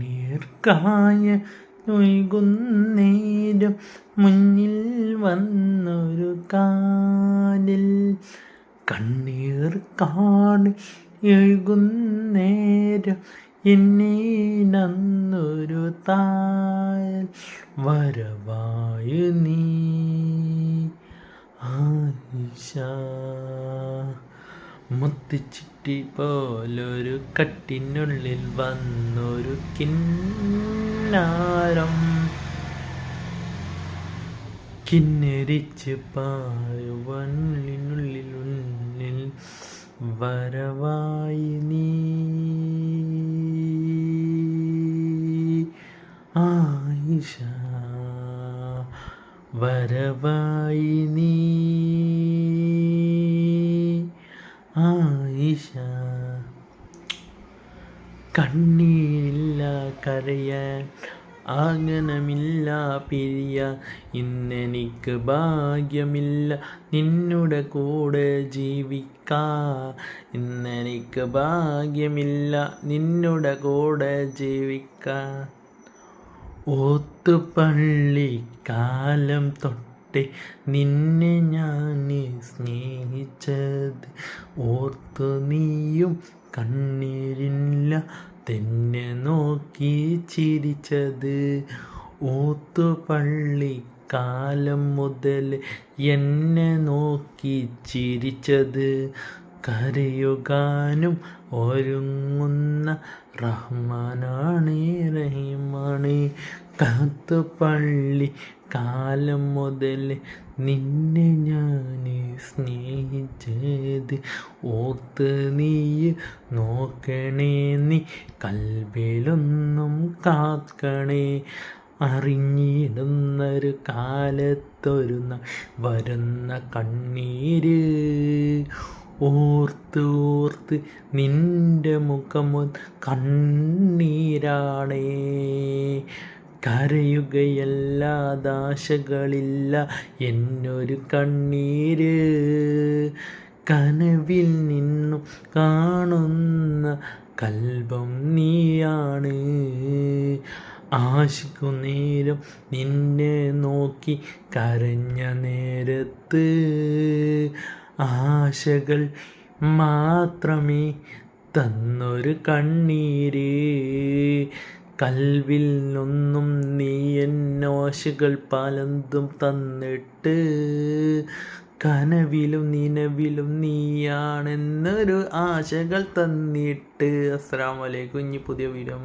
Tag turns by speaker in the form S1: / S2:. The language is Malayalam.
S1: നീർക്കായ ഒഴുകുന്നേരം മുന്നിൽ വന്നൊരു കാലിൽ കണ്ണീർ കാട് എഴുകുന്നേരം എന്നെ നന്നൊരു തായൽ വരവായു നീ ആയിഷ. മുത്തുച്ചിട്ടി പോലൊരു കട്ടിനുള്ളിൽ വന്നൊരു കിന്നാരം. കിന്നരിച്ച് പായുവനുള്ളിനുള്ളിൽ ഉള്ളിൽ വരവായി നീ. ആയിഷ വരവായി നീ. ആയിഷ. കണ്ണീരില്ല കരയ ആഗനമില്ല പിരിയ. ഇന്നെനിക്ക് ഭാഗ്യമില്ല നിന്നുടെ കൂടെ ജീവിക്കാ. ഇന്നെനിക്ക് ഭാഗ്യമില്ല നിന്നുടെ കൂടെ ജീവിക്ക. ഓത്തുപള്ളി കാലം തൊട്ടേ നിന്നെ ഞാൻ സ്നേഹിച്ചത് ഓർത്തു നീയും കണ്ണീരില്ല തന്നെ നോക്കി ചിരിച്ചത്. ഓത്തു പള്ളി കാലം മുതൽ എന്നെ നോക്കി ചിരിച്ചത്. കരയുകാനും ഒരുങ്ങുന്ന റഹ്മാനാണ് റഹീമാണ്. കാത്തുപള്ളി കാലം മുതൽ നിന്നെ ഞാൻ സ്നേഹിച്ചത്. ഓത്ത് നീ നോക്കണേ നീ കൽവിലൊന്നും കാക്കണേ. അറിഞ്ഞിടുന്നൊരു കാലത്തൊരു വരുന്ന കണ്ണീര്. ഓർത്ത് ഓർത്ത് നിന്റെ മുഖം കണ്ണീരാണേ. കരയുകയല്ലാതാശകളില്ല എന്നൊരു കണ്ണീര് കനവിൽ നിന്നും കാണുന്ന കൽബം നീയാണ്. ആശിക്കു നേരം നിന്നെ നോക്കി കരഞ്ഞ നേരത്ത് ആശകൾ മാത്രമേ തന്നൊരു കണ്ണീര് കൽവിൽ നിന്നും നീ എന്നോശകൾ പലതും തന്നിട്ട് കനവിലും നിലവിലും നീയാണെന്നൊരു ആശകൾ തന്നിട്ട്. അസ്സാം വലൈക്കും ഇനി പുതിയ വീഡിയോ